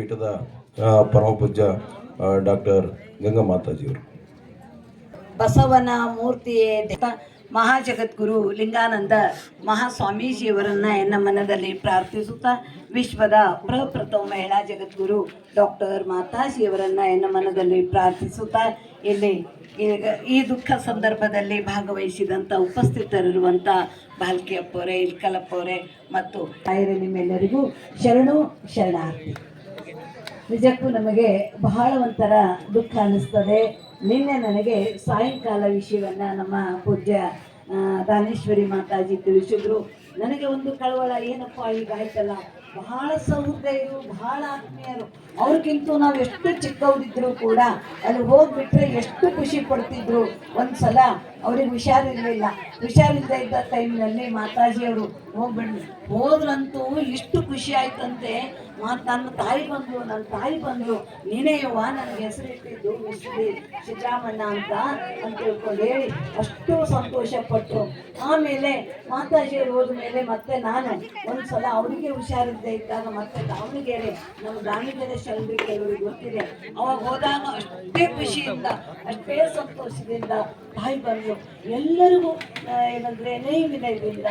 ಪೀಠದ ಪರಮಪೂಜ್ಯ ಪರಮ ಪೂಜ್ಯ ಡಾಕ್ಟರ್ ಗಂಗಾ ಮಾತಾಜಿಯವರು. ಬಸವನ ಮೂರ್ತಿಯೇ ಮಹಾಜಗದ್ಗುರು ಲಿಂಗಾನಂದ ಮಹಾಸ್ವಾಮೀಜಿಯವರನ್ನ ಎನ್ನ ಮನದಲ್ಲಿ ಪ್ರಾರ್ಥಿಸುತ್ತಾ ವಿಶ್ವದ ಪ್ರಪ್ರಥಮ ಮಹಿಳಾ ಜಗದ್ಗುರು ಡಾಕ್ಟರ್ ಮಾತಾಜಿಯವರನ್ನ ಎನ್ನ ಮನದಲ್ಲಿ ಪ್ರಾರ್ಥಿಸುತ್ತಾ ಇಲ್ಲಿ ಈ ದುಃಖ ಸಂದರ್ಭದಲ್ಲಿ ಭಾಗವಹಿಸಿದಂಥ ಉಪಸ್ಥಿತರಿರುವಂಥ ಬಾಲ್ಕಿಯಪ್ಪವರೇ ಇಲ್ಕಲಪ್ಪವರೇ ಮತ್ತು ನಿಮ್ಮೆಲ್ಲರಿಗೂ ಶರಣು ಶರಣಾರ್ಥಿ. ನಿಜಕ್ಕೂ ನಮಗೆ ಬಹಳ ಒಂಥರ ದುಃಖ ಅನ್ನಿಸ್ತದೆ. ನಿನ್ನೆ ನನಗೆ ಸಾಯಂಕಾಲ ವಿಷಯವನ್ನು ನಮ್ಮ ಪೂಜ್ಯ ದಾನೇಶ್ವರಿ ಮಾತಾಜಿ ತಿಳಿಸಿದ್ರು. ನನಗೆ ಒಂದು ಕಳವಳ, ಏನಪ್ಪ ಈಗ ಆಯ್ತಲ್ಲ? ಬಹಳ ಸಹೃದಯರು, ಬಹಳ ಆತ್ಮೀಯರು. ಅವ್ರಿಗಿಂತೂ ನಾವು ಎಷ್ಟು ಚಿಕ್ಕವರಿದ್ರು ಕೂಡ ಅಲ್ಲಿ ಹೋಗ್ಬಿಟ್ರೆ ಎಷ್ಟು ಖುಷಿ ಪಡ್ತಿದ್ರು. ಒಂದ್ಸಲ ಅವ್ರಿಗೆ ಹುಷಾರಿರ್ಲಿಲ್ಲ. ಹುಷಾರಿಲ್ಲದೆ ಇದ್ದ ಟೈಮ್ನಲ್ಲಿ ಮಾತಾಜಿಯವರು ಹೋಗ್ಬಿಡ್ಲಿ. ಹೋದ್ರಂತೂ ಇಷ್ಟು ಖುಷಿ ಆಯ್ತಂತೆ. ಮಾ ನನ್ನ ತಾಯಿ ಬಂದ್ರು ನನ್ನ ತಾಯಿ ಬಂದ್ರು ನೀನೇ ಯವ್ವ, ನನಗೆ ಹೆಸರಿಟ್ಟಿದ್ದು ಮಿಸ್ಟ್ರಿ ಸಿದ್ದರಾಮಣ್ಣ ಅಂತ ಅಂತ ತಿಳ್ಕೊಂಡು ಹೇಳಿ ಅಷ್ಟು ಸಂತೋಷ ಪಟ್ರು ಆಮೇಲೆ ಮಾತಾಜಿ ಹೋದ ಮೇಲೆ ಮತ್ತೆ ನಾನು ಒಂದ್ಸಲ ಅವರಿಗೆ ಹುಷಾರಿದ್ದೆ ಇದ್ದಾಗ ಮತ್ತೆ ದಾವಣಗೆರೆ, ನಮ್ಮ ದಾವಣಗೆರೆ ಶರಣರಿಗೆ ಕೆಲವರಿಗೆ ಗೊತ್ತಿದೆ. ಅವಾಗ ಹೋದಾಗ ಅಷ್ಟೇ ಖುಷಿಯಿಂದ, ಅಷ್ಟೇ ಸಂತೋಷದಿಂದ ತಾಯಿ ಬಂದು ಎಲ್ಲರಿಗೂ ಏನಂದ್ರೆ ನೈವಿನ ಇದರಿಂದ.